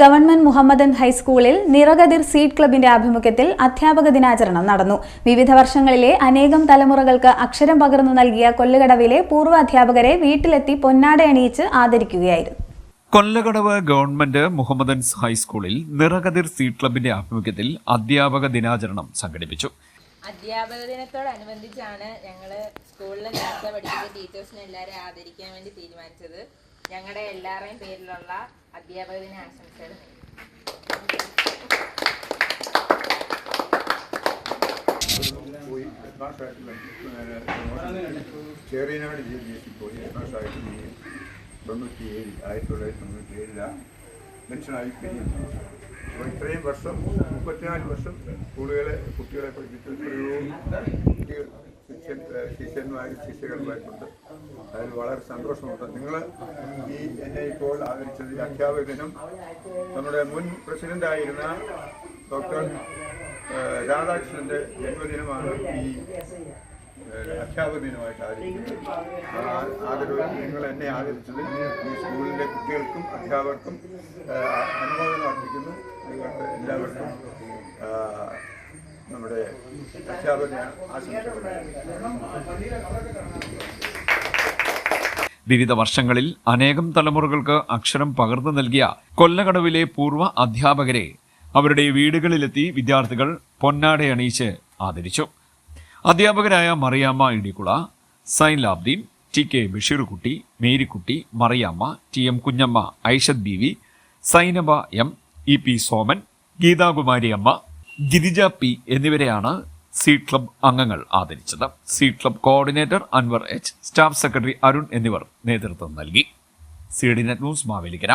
Government Mohammedan ഹൈസ്കൂളിൽ നിറകതിർ seed ക്ലബിന്റെ ആഭിമുഖ്യത്തിൽ അധ്യാപക ദിനാചരണം നടന്നു. വിവിധ വർഷങ്ങളിലെ അനേകം തലമുറകൾക്ക് അക്ഷരം പകർന്നു നൽകിയ കൊല്ലകടവിലെ പൂർവ അധ്യാപകരെ വീട്ടിലെത്തി പൊന്നാടയണിയിച്ച് ആദരിക്കുകയായിരുന്നു. കൊല്ലകടവ് ഗവൺമെന്റ് മുഹമ്മദൻസ് ഹൈസ്കൂളിൽ നിറകതിർ സീഡ് ക്ലബിന്റെ ആഭിമുഖ്യത്തിൽ അധ്യാപക ദിനാചരണം സംഘടിപ്പിച്ചു. അധ്യാപക ദിനത്തോടനുബന്ധിച്ചാണ് ഞങ്ങൾ സ്കൂളിൽ നേരത്തെ പഠിക്കുന്ന ടീച്ചേഴ്സിനെ എല്ലാവരെയും ആദരിക്കാൻ വേണ്ടി തീരുമാനിച്ചത്. ഞങ്ങളുടെ എല്ലാവരുടെയും പേരിലുള്ള അധ്യാപക ദിന ആശംസകൾ. പോയി ചേറിയനാട് ജി ബി എസ് പോയി ഹെഡ്മാസ്റ്ററായിട്ട് ഈ തൊണ്ണൂറ്റി ഏഴ് ആയിരത്തി തൊള്ളായിരത്തി തൊണ്ണൂറ്റി ഏഴിലാണ് മനുഷ്യനായി പിരിയുന്നത് അപ്പോൾ ഇത്രയും വർഷം മുപ്പത്തിനാല് വർഷം സ്കൂളുകളെ കുട്ടികളെ പഠിപ്പിച്ചു ശിഷ്യന്മാരും ശിഷ്യകളുമായിട്ടുണ്ട് അതിൽ വളരെ സന്തോഷമുണ്ട്. നിങ്ങൾ ഈ എന്നെ ഇപ്പോൾ ആദരിച്ചത് ഈ അധ്യാപകനും നമ്മുടെ മുൻ പ്രസിഡന്റായിരുന്ന ഡോക്ടർ രാധാകൃഷ്ണന്റെ ജന്മദിനമാണ് ഈ അധ്യാപക ദിനമായിട്ട് ആദരിക്കുന്നത്. ആദരവ് നിങ്ങൾ എന്നെ ആദരിച്ചത് ഈ സ്കൂളിലെ കുട്ടികൾക്കും അധ്യാപകർക്കും അനുമോദനം അർപ്പിക്കുന്നു. നിങ്ങൾക്ക് എല്ലാവർക്കും വിവിധ വർഷങ്ങളിൽ അനേകം തലമുറകൾക്ക് അക്ഷരം പകർന്നു നൽകിയ കൊല്ലകടവിലെ പൂർവ അധ്യാപകരെ അവരുടെ വീടുകളിലെത്തി വിദ്യാർത്ഥികൾ പൊന്നാടയണിയിച്ച് ആദരിച്ചു. അധ്യാപകരായ Mariyamma Idikkula Zain Labdeen T K Basheerkutty Marykutty Mariyamma T M Kunjamma Aishad B V Zainaba M E P Soman Geethakumari Amma Girija P എന്നിവരെയാണ് സീഡ് ക്ലബ് അംഗങ്ങൾ ആദരിച്ചത്. C club coordinator Anvar H staff secretary Arun എന്നിവർ നേതൃത്വം നൽകി. C D net news Mavelikkara.